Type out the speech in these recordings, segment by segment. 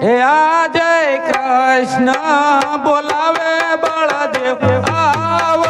હે આ જય કૃષ્ણ બોલાવે બળદેવ આવજો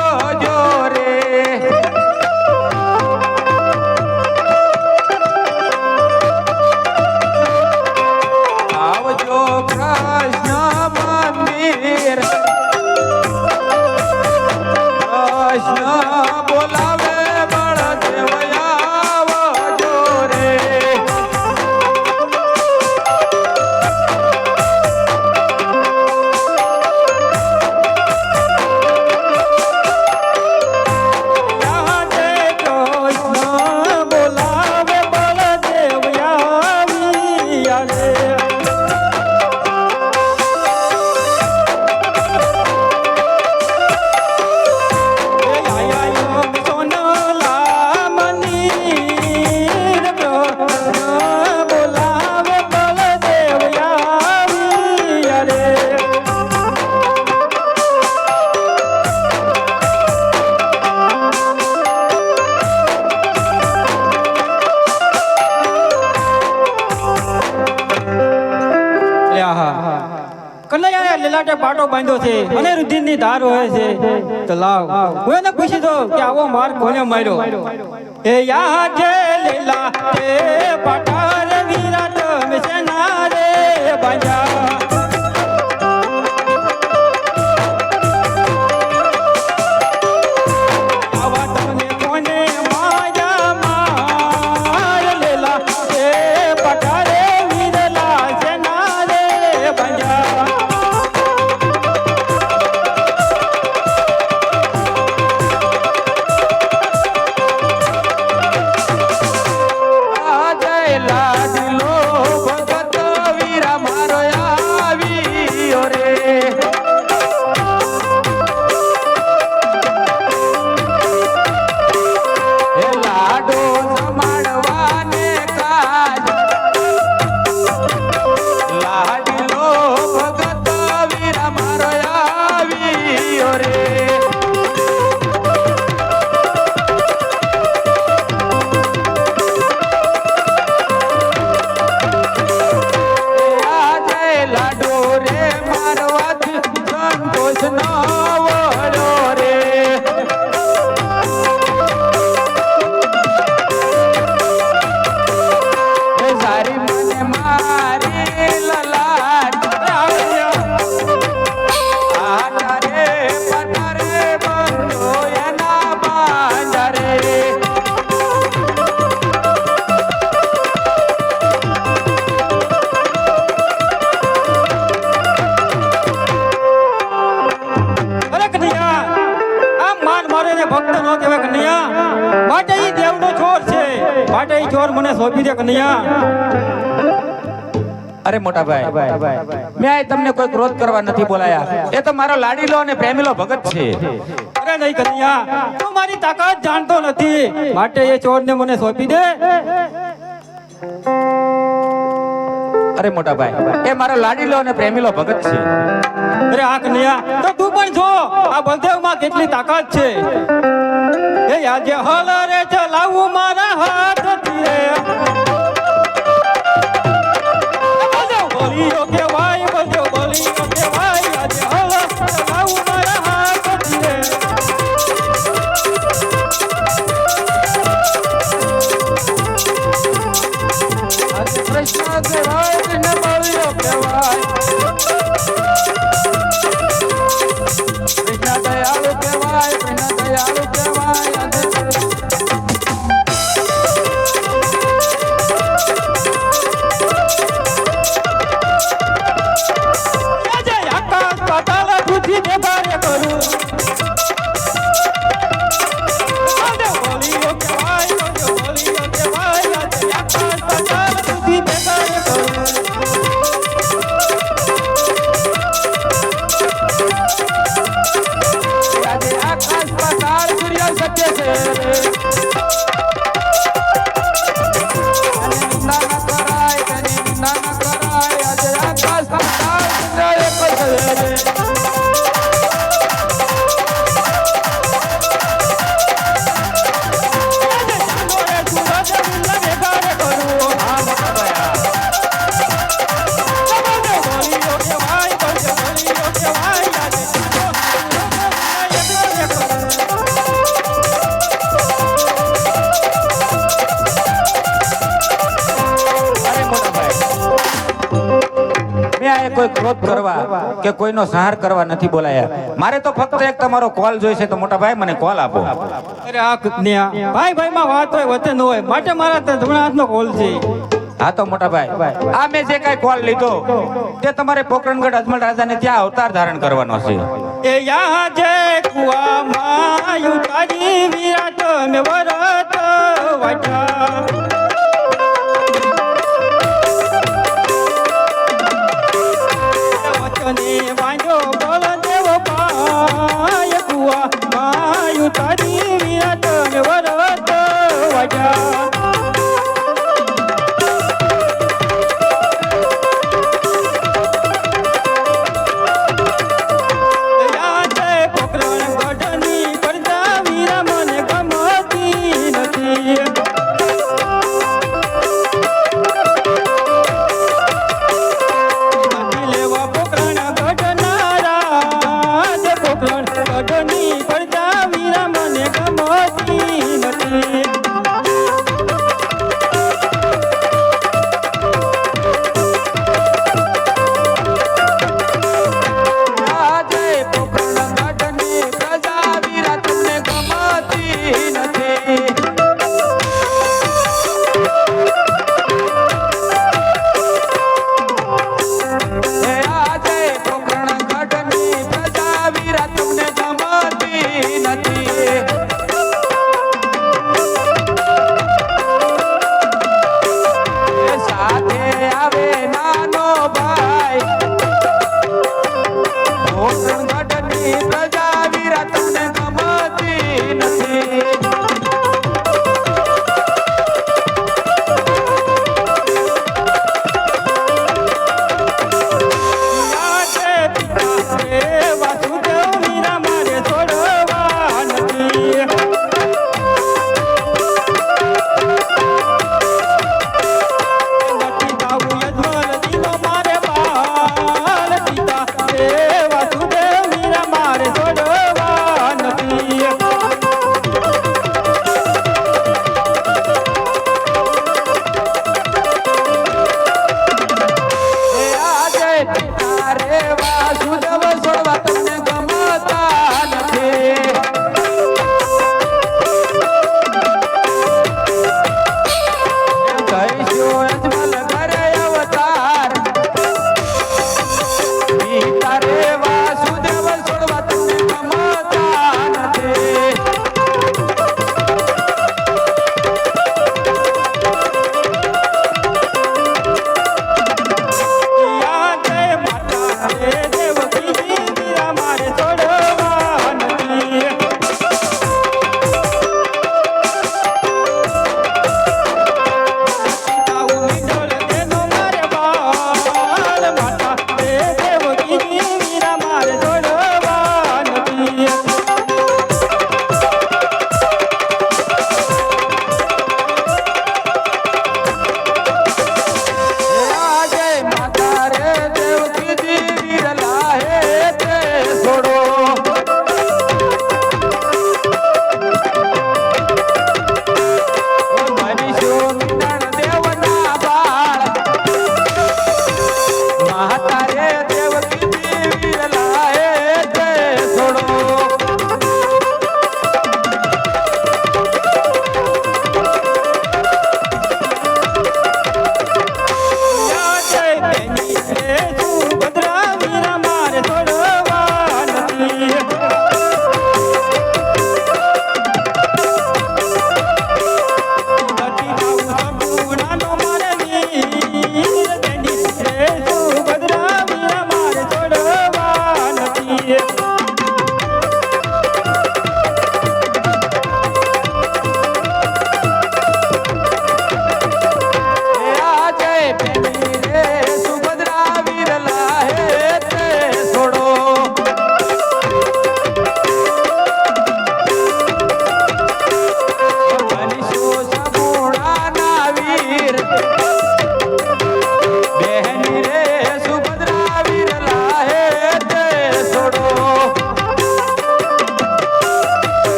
બાંધ્યો છે અને રુધિરની ધાર વહે છે, તો લાવ. હું એને પૂછી દો કે આવો માર કોને માર્યો? એ યા જે લીલા તે પાટા રે વિરાટ મિશના રે બાંધ્યા અરે મોટા ભાઈ. મેં તમને કોઈ ક્રોધ કરવા નથી બોલાયા. એ તો મારો લાડીલો અને પ્રેમીલો ભગત છે. અરે નહીં કનૈયા તું મારી તાકાત જાણતો નથી. માટે એ ચોરને મને સોંપી દે. અરે મોટા ભાઈ એ મારો લાડીલો અને પ્રેમીલો ભગત છે. અરે આ કનૈયા તો તું પણ જો આ બલદેવમાં કેટલી તાકાત છે. એ આજે હલ રે ચલાવું મારા હાથ રે બલદેવ બોલીઓ કેવાય બલદેવ બોલીઓ કેવાય કે કોઈનો સહાર કરવા નથી બોલાયા. મારે તો ફક્ત એક તમારો કોલ જોઈશે તો મોટા ભાઈ મને કોલ આપો. અરે આ ભાઈ ભાઈ માં વાત હોય વતન હોય માટે મારા ધમણા હાથનો કોલ છે. હા તો મોટા ભાઈ આ મેં જે કઈ કોલ લીધો તે તમારે પોકરણગઢ અજમલ રાજાને ત્યાં અવતાર ધારણ કરવાનો છે. એ યા જે કુવા માયુ તારી વિરાટ મે વરત વાટા Yeshua.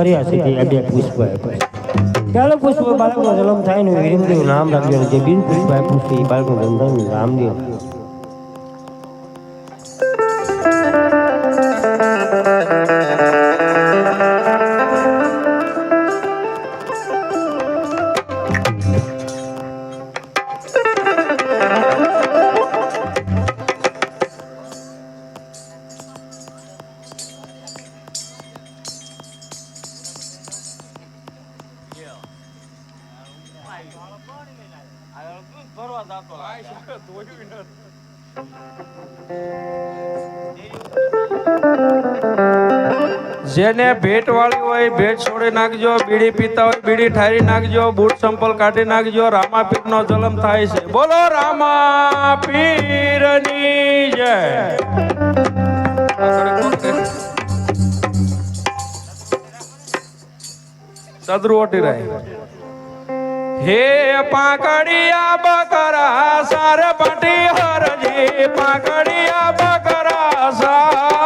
કર્યા છે તે બે પુષ્પ ચાલો પુષ્પ બાળકનો જન્મ થાય ને વિરમદેવ નામ રાખ્યું જે બિન પુષ્પ છે એ બાળકનું બંધન રામદેવ. જેને ભેટ વાળી હોય ભેટ છોડી નાખજો, બીડી પીતા હોય બીડી ઠારી નાખજો, બૂટ સંપલ કાઢી નાખજો રામાપીર નો જલમ થાય છે. બોલો રામાપીરની જય. સદરુ ઓટી રહી. હે પાકડિયા બકરા, સાર પાટી હરજી, પાકડિયા બકરા, સાર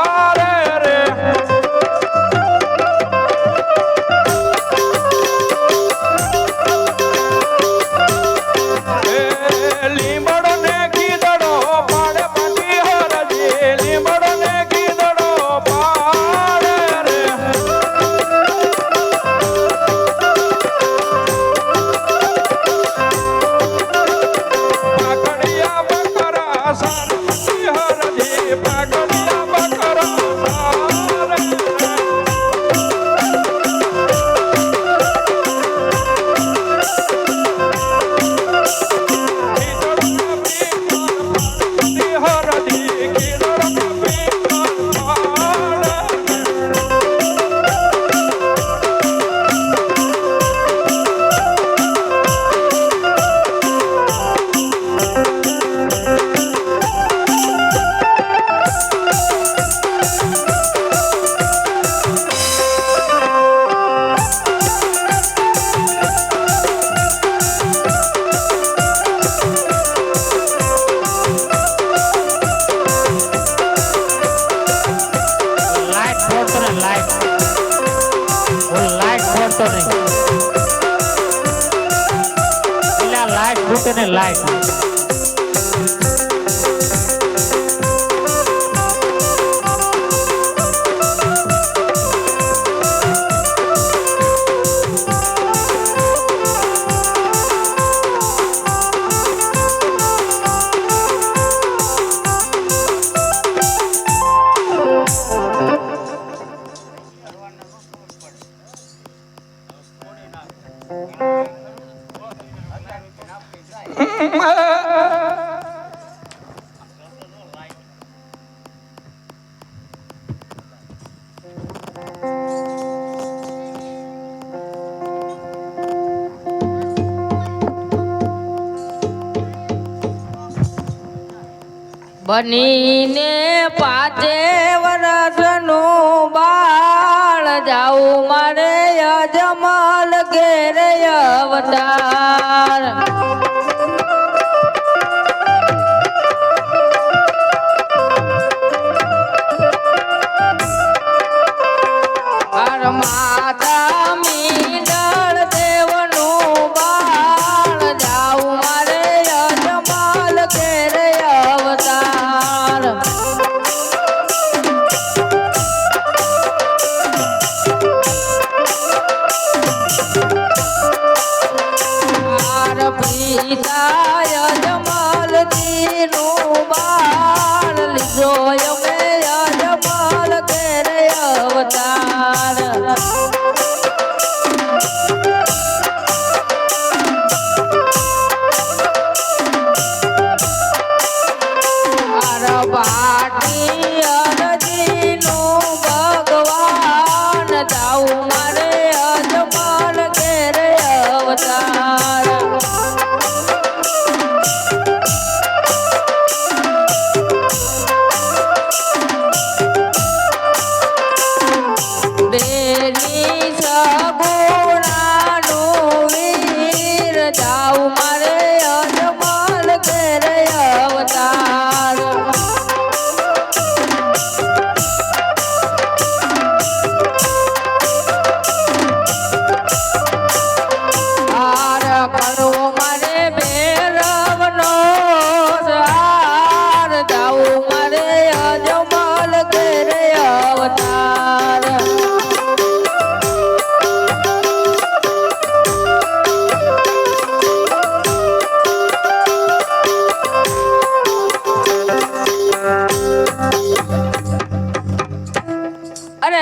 બનીને પાંચે વરસનું બાળ જાઉં મારે અજમલ ઘેરે અવતાર.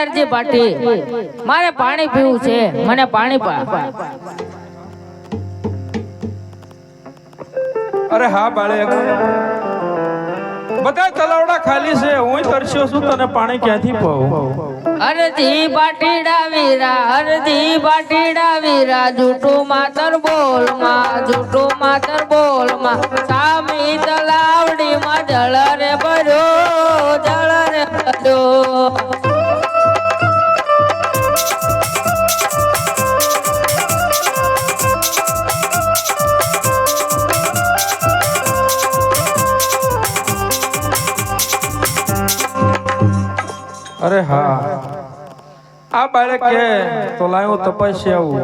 અરજી પાટી. મારે પાણી પીવું છે. મને પાણી પા. અરે હા બાળક. બધા તલાવડા ખાલી છે. હું તરસ્યો છું તને પાણી ક્યાંથી પાવું અરજી બાટીડા વીરા અરજી બાટીડા વીરા. જૂઠું માતર બોલમાં જૂઠું માતર બોલમાં સામી તલાવડી માં જળ રે ભર્યો જળ રે ભર્યો. અરે હા. આ બાળક કે તો લાયો તપસ્યા આવું.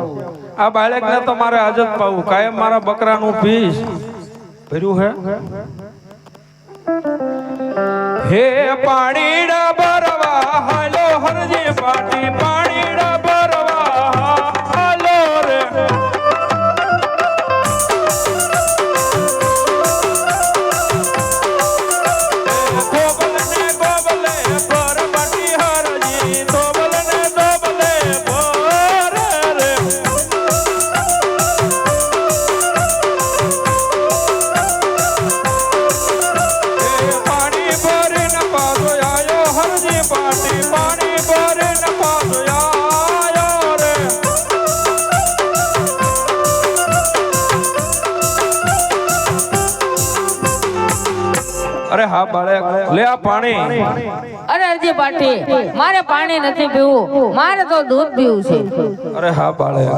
આ બાળકને તો મારે હાજત પાવું. કાયમ મારા બકરાનું પીસ ભર્યું હે. હે પાણી ડબરવા હાલો હરજી પાટી પાણી. અરે હા બાળક લે આ પાણી. અરે અરજી પાટી મારે પાણી નથી પીવું મારે તો દૂધ પીવું છે. અરે હા બાળક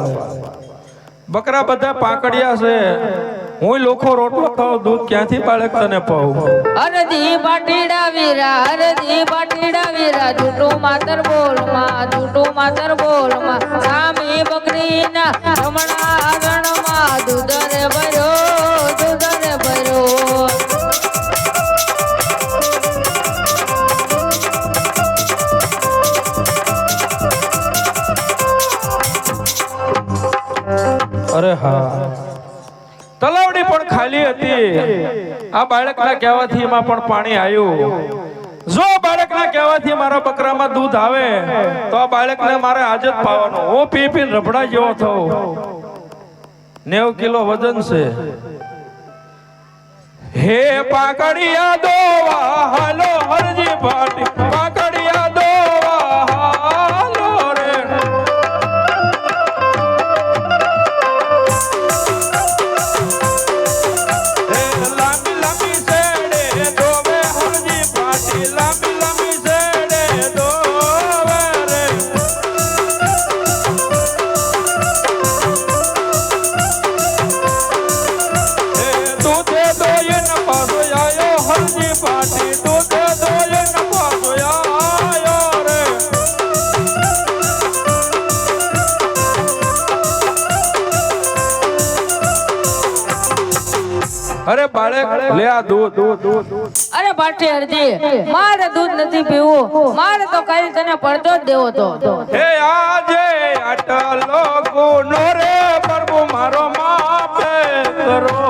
બકરા બધા પાકડિયા છે. હું લોખો રોટલો ખાવ દૂધ ક્યાંથી બાળક તને પાઉં? અરજી પાટીડા વીરા અરજી પાટીડા વીરા જૂટો માતર બોલમાં જૂટો માતર બોલમાં. સામી બકરીના રમણા આગણમાં દૂધ રે હા. તલાવડી પણ ખાલી હતી. આ બાળકના કહેવાથી એમાં પણ પાણી આવ્યું. જો બાળકના કહેવાથી મારા બકરામાં દૂધ આવે, તો આ બાળકને મારે હાજત પાવાનો. હું પી પી રબડા જેવો થઉં. નેવ કિલો વજન છે. હે પાકડિયા દોવા હાલો હરજી પાટી. અરે બાળક લે આ દૂધ. અરે ભાટી હરજી મારે દૂધ નથી પીવું. મારે તો કઈ તને પડતો જ દેવો તો. હે આજે આટલો ગુનો રે પ્રભુ મારો માફ કરો.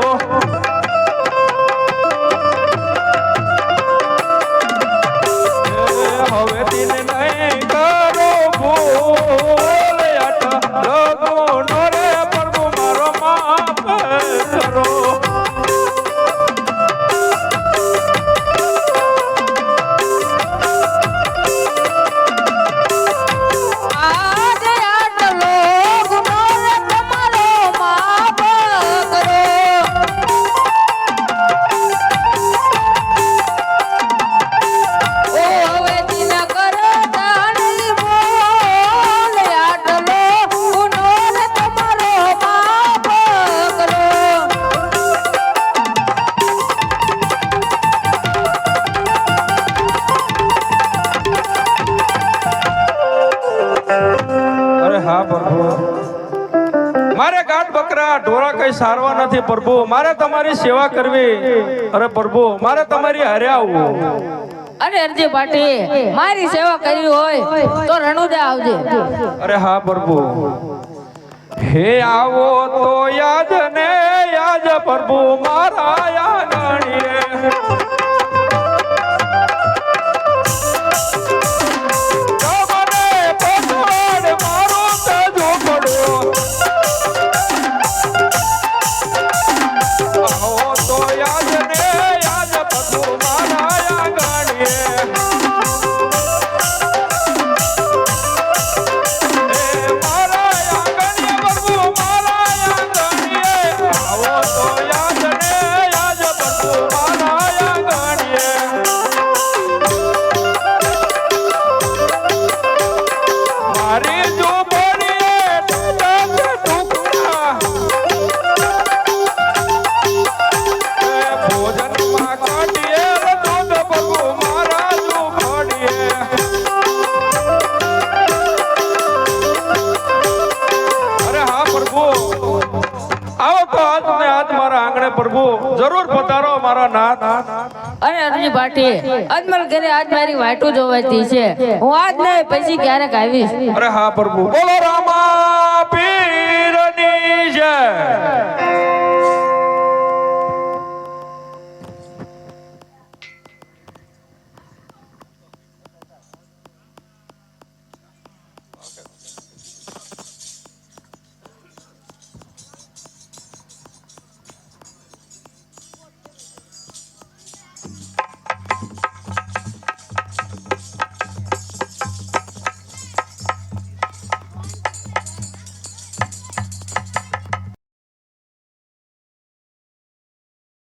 પ્રભુ મારે તમારી સેવા કરવી. અરે પ્રભુ મારે તમારી હારે આવવું. અરે અરજી પાટી મારી સેવા કરવી હોય તો રણુદા આવજે. અરે હા પ્રભુ. હે આવો તો યાદ ને યાદ પ્રભુ મારા યાગણીએ પ્રભુ. આવો તો આજ ને આજ મારા આંગણે પ્રભુ. જરૂર પધારો મારા નાથ. અરે અરજી પાટી અજમલ ઘરે આજ મારી વાટું જોવાતી છે. હું આજ નહીં પછી ક્યારેક આવીશ. અરે હા પ્રભુ. બોલો રામા પીરની જય.